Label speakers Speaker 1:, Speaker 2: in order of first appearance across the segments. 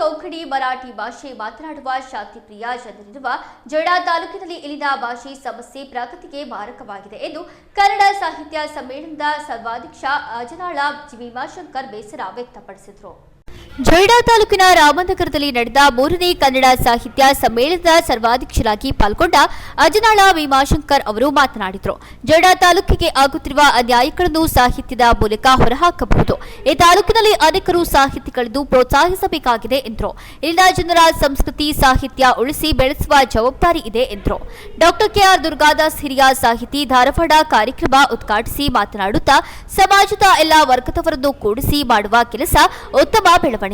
Speaker 1: ಕೊಂಕಣಿ ಮರಾಠಿ ಭಾಷೆ ಮಾತನಾಡುವ ಶಾಂತಿಪ್ರಿಯ ಜನರಿರುವ ಜೋಡಾ ತಾಲೂಕಿನಲ್ಲಿ ಇಲ್ಲಿನ ಭಾಷೆ ಸಮಸ್ಯೆ ಪ್ರಗತಿಗೆ ಮಾರಕವಾಗಿದೆ ಎಂದು ಕನ್ನಡ ಸಾಹಿತ್ಯ ಸಮ್ಮೇಳನದ ಸರ್ವಾಧ್ಯಕ್ಷ ಅಜನಾಳ ಭೀಮಾಶಂಕರ್ ಬೇಸರ ವ್ಯಕ್ತಪಡಿಸಿದರು. ಜೊಯ್ಡಾ ತಾಲೂಕಿನ ರಾಮನಗರದಲ್ಲಿ ನಡೆದ ಮೂರನೇ ಕನ್ನಡ ಸಾಹಿತ್ಯ ಸಮ್ಮೇಳನದ ಸರ್ವಾಧ್ಯಕ್ಷರಾಗಿ ಪಾಲ್ಗೊಂಡ ಅಜನಾಳ ಭೀಮಾಶಂಕರ್ ಅವರು ಮಾತನಾಡಿದರು. ಜೊಯ್ಡಾ ತಾಲೂಕಿಗೆ ಆಗುತ್ತಿರುವ ಅನ್ಯಾಯಗಳನ್ನು ಸಾಹಿತ್ಯದ ಮೂಲಕ ಹೊರಹಾಕಬಹುದು. ಈ ತಾಲೂಕಿನಲ್ಲಿ ಅನೇಕರು ಸಾಹಿತಿಗಳನ್ನು ಪ್ರೋತ್ಸಾಹಿಸಬೇಕಾಗಿದೆ ಎಂದರು. ಇಲ್ಲಿನ ಜನರ ಸಂಸ್ಕೃತಿ ಸಾಹಿತ್ಯ ಉಳಿಸಿ ಬೆಳೆಸುವ ಜವಾಬ್ದಾರಿ ಇದೆ ಎಂದರು. ಡಾಕ್ಟರ್ ಕೆಆರ್ ದುರ್ಗಾದಾಸ್ ಹಿರಿಯ ಸಾಹಿತಿ ಧಾರವಾಡ ಕಾರ್ಯಕ್ರಮ ಉದ್ಘಾಟಿಸಿ ಮಾತನಾಡುತ್ತಾ, ಸಮಾಜದ ಎಲ್ಲ ವರ್ಗದವರನ್ನು ಕೂಡಿಸಿ ಮಾಡುವ ಕೆಲಸ ಉತ್ತಮ ಬೆಳವಣಿಗೆ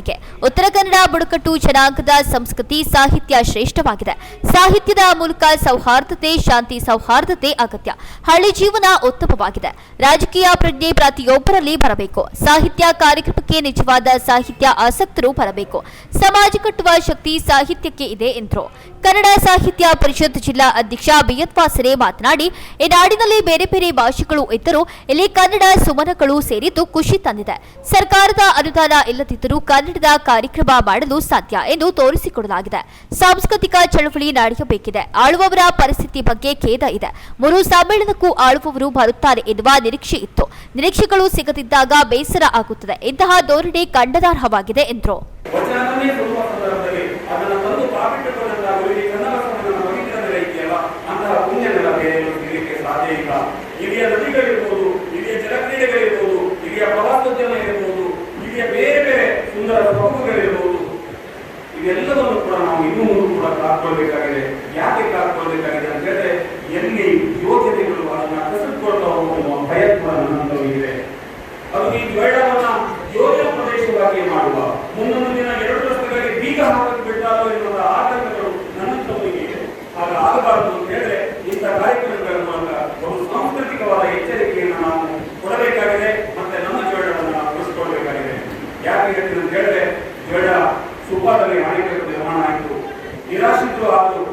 Speaker 1: ಉತ್ತರ ಕನ್ನಡ, ಬುಡಕಟ್ಟು, ಜನಾಂಗದ ಸಂಸ್ಕೃತಿ, ಸಾಹಿತ್ಯ ಶ್ರೇಷ್ಠವಾಗಿದೆ. ಸಾಹಿತ್ಯದ ಮೂಲಕ ಸೌಹಾರ್ದತೆ, ಶಾಂತಿ ಸೌಹಾರ್ದತೆ ಅಗತ್ಯ. ಹಳ್ಳಿ ಜೀವನ ಉತ್ತಮವಾಗಿದೆ. ರಾಜಕೀಯ ಪ್ರಜ್ಞೆ ಪ್ರತಿಯೊಬ್ಬರಲ್ಲಿ ಬರಬೇಕು. ಸಾಹಿತ್ಯ ಕಾರ್ಯಕ್ರಮಕ್ಕೆ ನಿಜವಾದ ಸಾಹಿತ್ಯ ಆಸಕ್ತರು ಬರಬೇಕು. ಸಮಾಜ ಕಟ್ಟುವ ಶಕ್ತಿ ಸಾಹಿತ್ಯಕ್ಕೆ ಇದೆ ಎಂದರು. ಕನ್ನಡ ಸಾಹಿತ್ಯ ಪರಿಷತ್ ಜಿಲ್ಲಾ ಅಧ್ಯಕ್ಷ ಬಿಯತ್ವಾಸರೆ ಮಾತನಾಡಿ, ಈ ನಾಡಿನಲ್ಲಿ ಬೇರೆ ಬೇರೆ ಭಾಷೆಗಳು ಇದ್ದರೂ ಇಲ್ಲಿ ಕನ್ನಡ ಸುಮನಗಳು ಸೇರಿದ್ದು ಖುಷಿ ತಂದಿದೆ. ಸರ್ಕಾರದ ಅನುದಾನ ಇಲ್ಲದಿದ್ದರೂ ಕನ್ನಡದ ಕಾರ್ಯಕ್ರಮ ಮಾಡಲು ಸಾಧ್ಯ ಎಂದು ತೋರಿಸಿಕೊಡಲಾಗಿದೆ. ಸಾಂಸ್ಕೃತಿಕ ಚಳವಳಿ ನಡೆಯಬೇಕಿದೆ. ಆಳುವವರ ಪರಿಸ್ಥಿತಿ ಬಗ್ಗೆ ಖೇದ ಇದೆ. ಮೂರು ಸಮ್ಮೇಳನಕ್ಕೂ ಆಳುವವರು ಬರುತ್ತಾರೆ ಎನ್ನುವ ನಿರೀಕ್ಷೆ ಇತ್ತು. ನಿರೀಕ್ಷೆಗಳು ಸಿಗದಿದ್ದಾಗ ಬೇಸರ ಆಗುತ್ತದೆ. ಇಂತಹ ಧೋರಣೆ ಖಂಡನಾರ್ಹವಾಗಿದೆ ಎಂದರು.
Speaker 2: ಇಲ್ಲಿಯ ಬೇರೆ ಬೇರೆ ಸುಂದರ ಸೊಬಗುಗಳಿರ್ಬೋದು ಇವೆಲ್ಲವನ್ನು ಕೂಡ ನಾವು ಇನ್ನೂ ಮುಂದೆ ಕೂಡ ಕಾಪಾಡಬೇಕಾಗಿದೆ. ಯಾಕೆ ಕಾಪಾಡಬೇಕಾಗಿದೆ ಅಂತ ಹೇಳಿದ್ರೆ, ಎಲ್ಲಿ ಯೋಜನೆಗಳು ಅದನ್ನ ಕಸಿದುಕೊಳ್ಳುವ ಒಂದು ಭಯ ಕೂಡ ಇದೆ. ಅದು ಈ ದ್ವೈಡವನ್ನ ಯೋಜನಾ ಪ್ರದೇಶವಾಗಿ ಮಾಡುವ ಅಂತ ಹೇಳಿದ್ರೆ ಜೋಡ ಸುಪಾದಲ್ಲಿ ಮಾಡಿಕೊಂಡು ನಿರ್ಮಾಣ ಆಯಿತು. ನಿರಾಶಿತರು ಆದರು.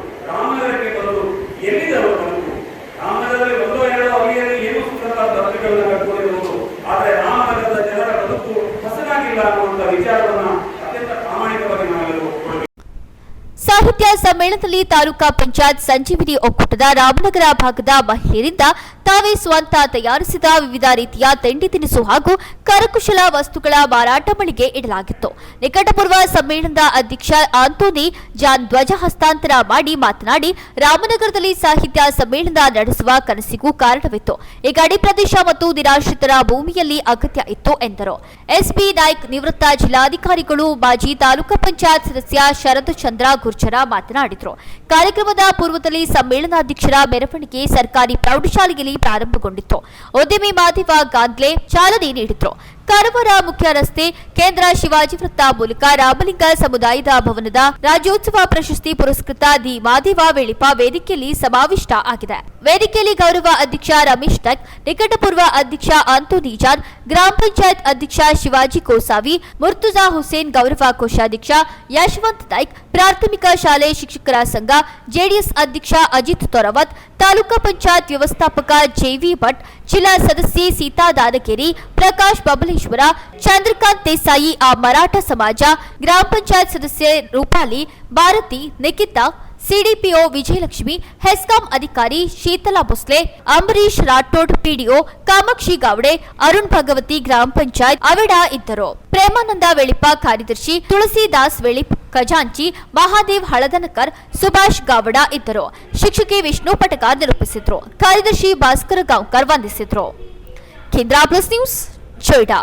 Speaker 1: ಸಾಹಿತ್ಯ ಸಮ್ಮೇಳನದಲ್ಲಿ ತಾಲೂಕಾ ಪಂಚಾಯತ್ ಸಂಜೀವಿನಿ ಒಕ್ಕೂಟದ ರಾಮನಗರ ಭಾಗದ ಮಹಿಳೆಯರಿಂದ ತಾವೇ ಸ್ವಂತ ತಯಾರಿಸಿದ ವಿವಿಧ ರೀತಿಯ ತಿಂಡಿ ತಿನಿಸು ಹಾಗೂ ಕರಕುಶಲ ವಸ್ತುಗಳ ಮಾರಾಟ ಮಳಿಗೆ ಇಡಲಾಗಿತ್ತು. ನಿಕಟಪೂರ್ವ ಸಮ್ಮೇಳನದ ಅಧ್ಯಕ್ಷ ಆಂತೋನಿ ಜಾನ್ ಧ್ವಜ ಹಸ್ತಾಂತರ ಮಾಡಿ ಮಾತನಾಡಿ, ರಾಮನಗರದಲ್ಲಿ ಸಾಹಿತ್ಯ ಸಮ್ಮೇಳನ ನಡೆಸುವ ಕನಸಿಗೂ ಕಾರಣವಿತ್ತು. ಈ ಗಡಿ ಪ್ರದೇಶ ಮತ್ತು ನಿರಾಶ್ರಿತರ ಭೂಮಿಯಲ್ಲಿ ಅಗತ್ಯ ಇತ್ತು ಎಂದರು. ಎಸ್ಪಿ ನಾಯ್ಕ್ ನಿವೃತ್ತ ಜಿಲ್ಲಾಧಿಕಾರಿಗಳು ಮಾಜಿ ತಾಲೂಕಾ ಪಂಚಾಯತ್ ಸದಸ್ಯ ಶರತ್ ಚಂದ್ರ ಗುರ್ಜರ ಮಾತನಾಡಿದರು. ಕಾರ್ಯಕ್ರಮದ ಪೂರ್ವದಲ್ಲಿ ಸಮ್ಮೇಳನಾಧ್ಯಕ್ಷರ ಮೆರವಣಿಗೆ ಸರ್ಕಾರಿ ಪ್ರೌಢಶಾಲೆಯಲ್ಲಿ ಪ್ರಾರಂಭಗೊಂಡಿತ್ತು. ಉದ್ಯಮಿ ಮಾಧವ ಗಾದ್ಲೆ ಚಾಲನೆ ನೀಡಿದ್ರು. ಕಾರವಾರ ಮುಖ್ಯ ರಸ್ತೆ ಕೇಂದ್ರ ಶಿವಾಜಿ ವೃತ್ತ ಮೂಲಕ ರಾಮಲಿಂಗ ಸಮುದಾಯದ ಭವನದ ರಾಜ್ಯೋತ್ಸವ ಪ್ರಶಸ್ತಿ ಪುರಸ್ಕೃತ ದಿ ಮಾದೇವ ವೇಳಿಪ ವೇದಿಕೆಯಲ್ಲಿ ಸಮಾವಿಷ್ಟ ಆಗಿದೆ. ವೇದಿಕೆಯಲ್ಲಿ ಗೌರವ ಅಧ್ಯಕ್ಷ ರಮೇಶ್ ಟಕ್, ನಿಕಟಪೂರ್ವ ಅಧ್ಯಕ್ಷ ಆಂಟೋನಿ ಜಾನ್, ಗ್ರಾಮ ಪಂಚಾಯತ್ ಅಧ್ಯಕ್ಷ ಶಿವಾಜಿ ಕೋಸಾವಿ, ಮುರ್ತುಜಾ ಹುಸೇನ್ ಗೌರವ ಕೋಶಾಧ್ಯಕ್ಷ ಯಶವಂತ್ ನಾಯ್ಕ್, ಪ್ರಾಥಮಿಕ ಶಾಲೆ ಶಿಕ್ಷಕರ ಸಂಘ, ಜೆಡಿಎಸ್ ಅಧ್ಯಕ್ಷ ಅಜಿತ್ ತೊರವತ್ ತಾಲೂಕಾ ಪಂಚಾಯತ್ ವ್ಯವಸ್ಥಾಪಕ ಜೆವಿ ಭಟ್, ಜಿಲ್ಲಾ ಸದಸ್ಯೆ ಸೀತಾ ದಾದಕೇರಿ, ಪ್ರಕಾಶ್ ಬಬಲೇಶ್ವರ, ಚಂದ್ರಕಾಂತ್ ದೇಸಾಯಿ ಆ ಮರಾಠ ಸಮಾಜ, ಗ್ರಾಮ ಪಂಚಾಯತ್ ಸದಸ್ಯೆ ರೂಪಾಲಿ, ಭಾರತಿ, ನಿಖಿತಾ, ಸಿಡಿಪಿಒ ವಿಜಯಲಕ್ಷ್ಮಿ, ಹೆಸ್ಕಾಂ ಅಧಿಕಾರಿ ಶೀತಲಾ ಬುಸ್ಲೆ ಅಂಬರೀಶ್ ರಾಠೋಡ್ ಪಿಡಿಒ ಕಾಮಾಕ್ಷಿ ಗಾವಡೆ, ಅರುಣ್ ಭಗವತಿ ಗ್ರಾಮ ಪಂಚಾಯತ್ ಅವಿಡ ಇದ್ದರು. ಪ್ರೇಮಾನಂದ ವೆಳಿಪ ಕಾರ್ಯದರ್ಶಿ, ತುಳಸಿದಾಸ್ ವೆಳಿಪ್ ಖಜಾಂಚಿ, ಮಹಾದೇವ್ ಹಳದನಕರ್ ಸುಭಾಷ್ ಗಾವಡ ಇದ್ದರು. ಶಿಕ್ಷಕಿ ವಿಷ್ಣು ಪಟಕ ನಿರೂಪಿಸಿದ್ರು. ಕಾರ್ಯದರ್ಶಿ ಭಾಸ್ಕರ ಗಾಂವ್ಕರ್ ವಂದಿಸಿದ್ರು. ಕೇಂದ್ರ ಪ್ಲಸ್ ನ್ಯೂಸ್ ಜೊಯ್ಡಾ